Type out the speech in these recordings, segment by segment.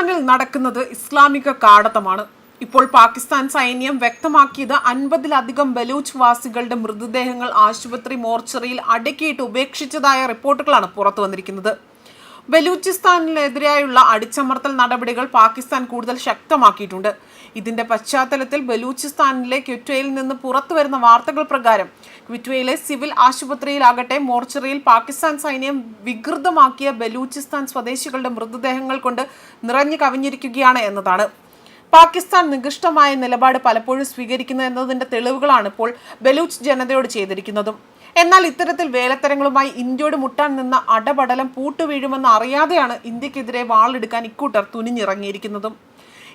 പാകിസ്ഥാനിൽ നടക്കുന്നത് ഇസ്ലാമിക കാടത്തമാണ്. ഇപ്പോൾ പാകിസ്ഥാൻ സൈന്യം വ്യക്തമാക്കിയത് അൻപതിലധികം ബലൂച്ച് വാസികളുടെ മൃതദേഹങ്ങൾ ആശുപത്രി മോർച്ചറിയിൽ അടക്കിയിട്ട് ഉപേക്ഷിച്ചതായ റിപ്പോർട്ടുകളാണ് പുറത്തു വന്നിരിക്കുന്നത്. ബലൂചിസ്ഥാനിനെതിരെയുള്ള അടിച്ചമർത്തൽ നടപടികൾ പാകിസ്ഥാൻ കൂടുതൽ ശക്തമാക്കിയിട്ടുണ്ട്. ഇതിന്റെ പശ്ചാത്തലത്തിൽ ബലൂചിസ്ഥാനിലെ ക്വിറ്റ്വയിൽ നിന്ന് പുറത്തു വരുന്ന വാർത്തകൾ പ്രകാരം ക്വിറ്റ്വയിലെ സിവിൽ ആശുപത്രിയിലാകട്ടെ മോർച്ചറിയിൽ പാകിസ്ഥാൻ സൈന്യം വികൃതമാക്കിയ ബലൂചിസ്ഥാൻ സ്വദേശികളുടെ മൃതദേഹങ്ങൾ കൊണ്ട് നിറഞ്ഞു കവിഞ്ഞിരിക്കുകയാണ് എന്നതാണ്. പാകിസ്ഥാൻ നികൃഷ്ടമായ നിലപാട് പലപ്പോഴും സ്വീകരിക്കുന്നു എന്നതിന്റെ തെളിവുകളാണ് ഇപ്പോൾ ബലൂച്ച് ജനതയോട് ചെയ്തിരിക്കുന്നതും. എന്നാൽ ഇത്തരത്തിൽ വേലത്തരങ്ങളുമായി ഇന്ത്യയോട് മുട്ടാൻ നിന്ന അടപടലം പൂട്ടുവീഴുമെന്ന് അറിയാതെയാണ് ഇന്ത്യക്കെതിരെ വാളെടുക്കാൻ ഇക്കൂട്ടർ തുനിഞ്ഞിറങ്ങിയിരിക്കുന്നതും.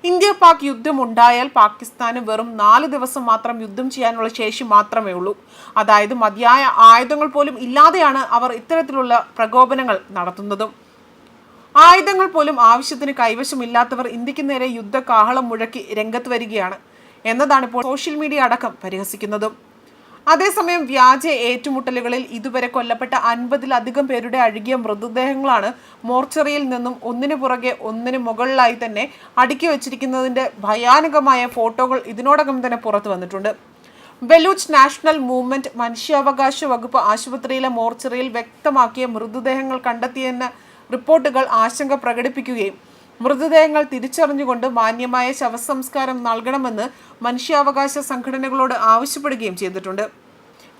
ഇന്ത്യ പാക് യുദ്ധം ഉണ്ടായാൽ പാകിസ്ഥാന് വെറും നാല് ദിവസം മാത്രം യുദ്ധം ചെയ്യാനുള്ള ശേഷി മാത്രമേ ഉള്ളൂ. അതായത് മതിയായ ആയുധങ്ങൾ പോലും ഇല്ലാതെയാണ് അവർ ഇത്തരത്തിലുള്ള പ്രകോപനങ്ങൾ നടത്തുന്നതും. ആയുധങ്ങൾ പോലും ആവശ്യത്തിന് കൈവശമില്ലാത്തവർ ഇന്ത്യയ്ക്ക് നേരെ യുദ്ധ കാഹളം മുഴക്കി രംഗത്ത് വരികയാണ്. എന്നതാണ് ഇപ്പോൾ സോഷ്യൽ മീഡിയ അടക്കം പരിഹസിക്കുന്നതും. അതേസമയം വ്യാജ ഏറ്റുമുട്ടലുകളിൽ ഇതുവരെ കൊല്ലപ്പെട്ട അൻപതിലധികം പേരുടെ അഴുകിയ മൃതദേഹങ്ങളാണ് മോർച്ചറിയിൽ നിന്നും ഒന്നിനു പുറകെ ഒന്നിനു മുകളിലായി തന്നെ അടുക്കി വച്ചിരിക്കുന്നതിന്റെ ഭയാനകമായ ഫോട്ടോകൾ ഇതിനോടകം തന്നെ പുറത്തു വന്നിട്ടുണ്ട്. ബലൂച്ച് നാഷണൽ മൂവ്മെന്റ് മനുഷ്യാവകാശ വകുപ്പ് ആശുപത്രിയിലെ മോർച്ചറിയിൽ വ്യക്തമാക്കിയ മൃതദേഹങ്ങൾ കണ്ടെത്തിയെന്ന റിപ്പോർട്ടുകൾ ആശങ്ക പ്രകടിപ്പിക്കുകയും മൃതദേഹങ്ങൾ തിരിച്ചറിഞ്ഞുകൊണ്ട് മാന്യമായ ശവസംസ്കാരം നൽകണമെന്ന് മനുഷ്യാവകാശ സംഘടനകളോട് ആവശ്യപ്പെടുകയും ചെയ്തിട്ടുണ്ട്.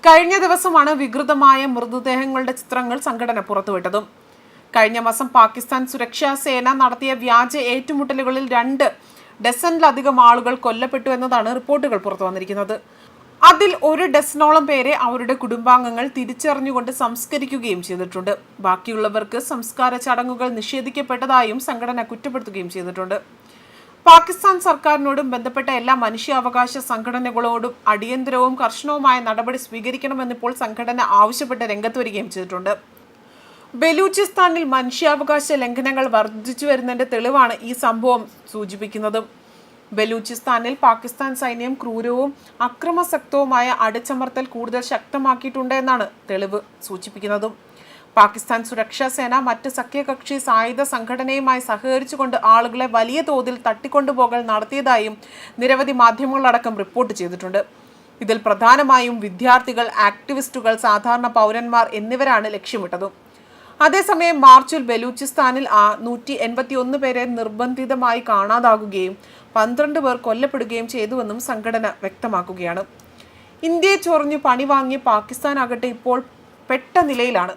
കഴിഞ്ഞ ദിവസമാണ് വികൃതമായ മൃതദേഹങ്ങളുടെ ചിത്രങ്ങൾ സംഘടന പുറത്തുവിട്ടതും. കഴിഞ്ഞ മാസം പാകിസ്ഥാൻ സുരക്ഷാ സേന നടത്തിയ വ്യാജ ഏറ്റുമുട്ടലുകളിൽ രണ്ട് ഡസനിലധികം ആളുകൾ കൊല്ലപ്പെട്ടു എന്നതാണ് റിപ്പോർട്ടുകൾ പുറത്തു വന്നിരിക്കുന്നത് അതിൽ ഒരു ഡസനോളം പേരെ അവരുടെ കുടുംബാംഗങ്ങൾ തിരിച്ചറിഞ്ഞുകൊണ്ട് സംസ്കരിക്കുകയും ചെയ്തിട്ടുണ്ട്. ബാക്കിയുള്ളവർക്ക് സംസ്കാര ചടങ്ങുകൾ നിഷേധിക്കപ്പെട്ടതായും സംഘടന കുറ്റപ്പെടുത്തുകയും ചെയ്തിട്ടുണ്ട്. പാകിസ്ഥാൻ സർക്കാരിനോടും ബന്ധപ്പെട്ട എല്ലാ മനുഷ്യാവകാശ സംഘടനകളോടും അടിയന്തരവും കർശനവുമായ നടപടി സ്വീകരിക്കണമെന്നിപ്പോൾ സംഘടന ആവശ്യപ്പെട്ട് രംഗത്ത് വരികയും ചെയ്തിട്ടുണ്ട്. ബലൂചിസ്ഥാനിൽ മനുഷ്യാവകാശ ലംഘനങ്ങൾ വർദ്ധിച്ചു വരുന്നതിന്റെ തെളിവാണ് ഈ സംഭവം സൂചിപ്പിക്കുന്നത്. ബലൂചിസ്ഥാനിൽ പാകിസ്ഥാൻ സൈന്യം ക്രൂരവും അക്രമസക്തവുമായ അടിച്ചമർത്തൽ കൂടുതൽ ശക്തമാക്കിയിട്ടുണ്ട് എന്നാണ് തെളിവ് സൂചിപ്പിക്കുന്നതും. പാകിസ്ഥാൻ സുരക്ഷാ സേന മറ്റ് സഖ്യകക്ഷി സായുധ സംഘടനയുമായി സഹകരിച്ചുകൊണ്ട് ആളുകളെ വലിയ തോതിൽ തട്ടിക്കൊണ്ടുപോകൽ നടത്തിയതായും നിരവധി മാധ്യമങ്ങളടക്കം റിപ്പോർട്ട് ചെയ്തിട്ടുണ്ട്. ഇതിൽ പ്രധാനമായും വിദ്യാർത്ഥികൾ ആക്ടിവിസ്റ്റുകൾ സാധാരണ പൗരന്മാർ എന്നിവരാണ് ലക്ഷ്യമിട്ടതും. അതേസമയം മാർച്ചിൽ ബലൂചിസ്ഥാനിൽ നൂറ്റി എൺപത്തി ഒന്ന് പേരെ നിർബന്ധിതമായി കാണാതാകുകയും പന്ത്രണ്ട് പേർ കൊല്ലപ്പെടുകയും ചെയ്തുവെന്നും സംഘടന വ്യക്തമാക്കുകയാണ്. ഇന്ത്യയെ ചൊറിഞ്ഞു പണി വാങ്ങിയ പാകിസ്ഥാൻ ആകട്ടെ ഇപ്പോൾ പെട്ട നിലയിലാണ്.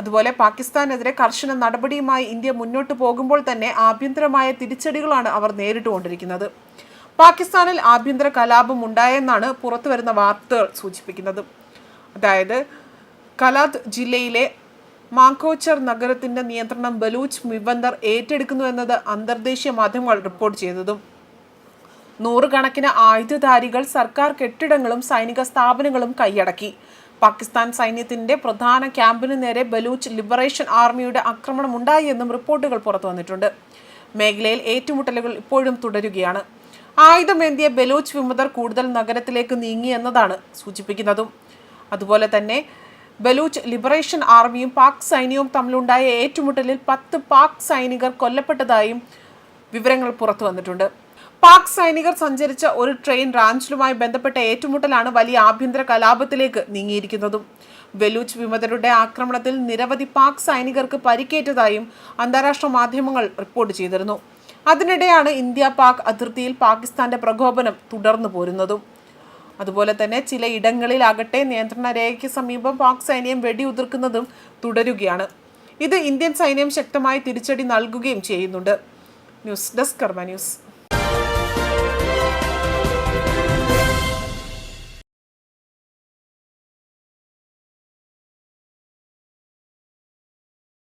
അതുപോലെ പാകിസ്ഥാനെതിരെ കർശന നടപടിയുമായി ഇന്ത്യ മുന്നോട്ട് പോകുമ്പോൾ തന്നെ ആഭ്യന്തരമായ തിരിച്ചടികളാണ് അവർ നേരിട്ടുകൊണ്ടിരിക്കുന്നത്. പാകിസ്ഥാനിൽ ആഭ്യന്തര കലാപം ഉണ്ടായെന്നാണ് പുറത്തുവരുന്ന വാർത്തകൾ സൂചിപ്പിക്കുന്നത്. അതായത് കലാദ് ജില്ലയിലെ മാങ്കോച്ചർ നഗരത്തിന്റെ നിയന്ത്രണം ബലൂച്ച് മിബന്ദർ ഏറ്റെടുക്കുന്നു എന്നത് അന്തർദേശീയ മാധ്യമങ്ങൾ റിപ്പോർട്ട് ചെയ്തതും നൂറുകണക്കിന് ആയുധധാരികൾ സർക്കാർ കെട്ടിടങ്ങളും സൈനിക സ്ഥാപനങ്ങളും കൈയടക്കി. പാകിസ്ഥാൻ സൈന്യത്തിന്റെ പ്രധാന ക്യാമ്പിനു നേരെ ബലൂച്ച് ലിബറേഷൻ ആർമിയുടെ ആക്രമണം ഉണ്ടായി എന്നും റിപ്പോർട്ടുകൾ പുറത്തു വന്നിട്ടുണ്ട്. മേഖലയിൽ ഏറ്റുമുട്ടലുകൾ ഇപ്പോഴും തുടരുകയാണ്. ആയുധമേന്തിയ ബലൂച്ച് വിമതർ കൂടുതൽ നഗരത്തിലേക്ക് നീങ്ങി എന്നതാണ് സൂചിപ്പിക്കുന്നതും. അതുപോലെ തന്നെ ബലൂച്ച് ലിബറേഷൻ ആർമിയും പാക് സൈന്യവും തമ്മിലുണ്ടായ ഏറ്റുമുട്ടലിൽ പത്ത് പാക് സൈനികർ കൊല്ലപ്പെട്ടതായും വിവരങ്ങൾ പുറത്തു വന്നിട്ടുണ്ട്. പാക് സൈനികർ സഞ്ചരിച്ച ഒരു ട്രെയിൻ റാഞ്ചിലുമായി ബന്ധപ്പെട്ട ഏറ്റുമുട്ടലാണ് വലിയ ആഭ്യന്തര കലാപത്തിലേക്ക് നീങ്ങിയിരിക്കുന്നതും. ബലൂച്ച് വിമതരുടെ ആക്രമണത്തിൽ നിരവധി പാക് സൈനികർക്ക് പരിക്കേറ്റതായും അന്താരാഷ്ട്ര മാധ്യമങ്ങൾ റിപ്പോർട്ട് ചെയ്തിരുന്നു. അതിനിടെയാണ് ഇന്ത്യ പാക് അതിർത്തിയിൽ പാകിസ്ഥാന്റെ പ്രകോപനം തുടർന്നു പോരുന്നതും. അതുപോലെ തന്നെ ചില ഇടങ്ങളിലാകട്ടെ നിയന്ത്രണ രേഖയ്ക്ക് സമീപം പാക് സൈന്യം വെടിയുതിർക്കുന്നതും തുടരുകയാണ്. ഇത് ഇന്ത്യൻ സൈന്യം ശക്തമായി തിരിച്ചടി നൽകുകയും ചെയ്യുന്നുണ്ട്. News desk Karma news.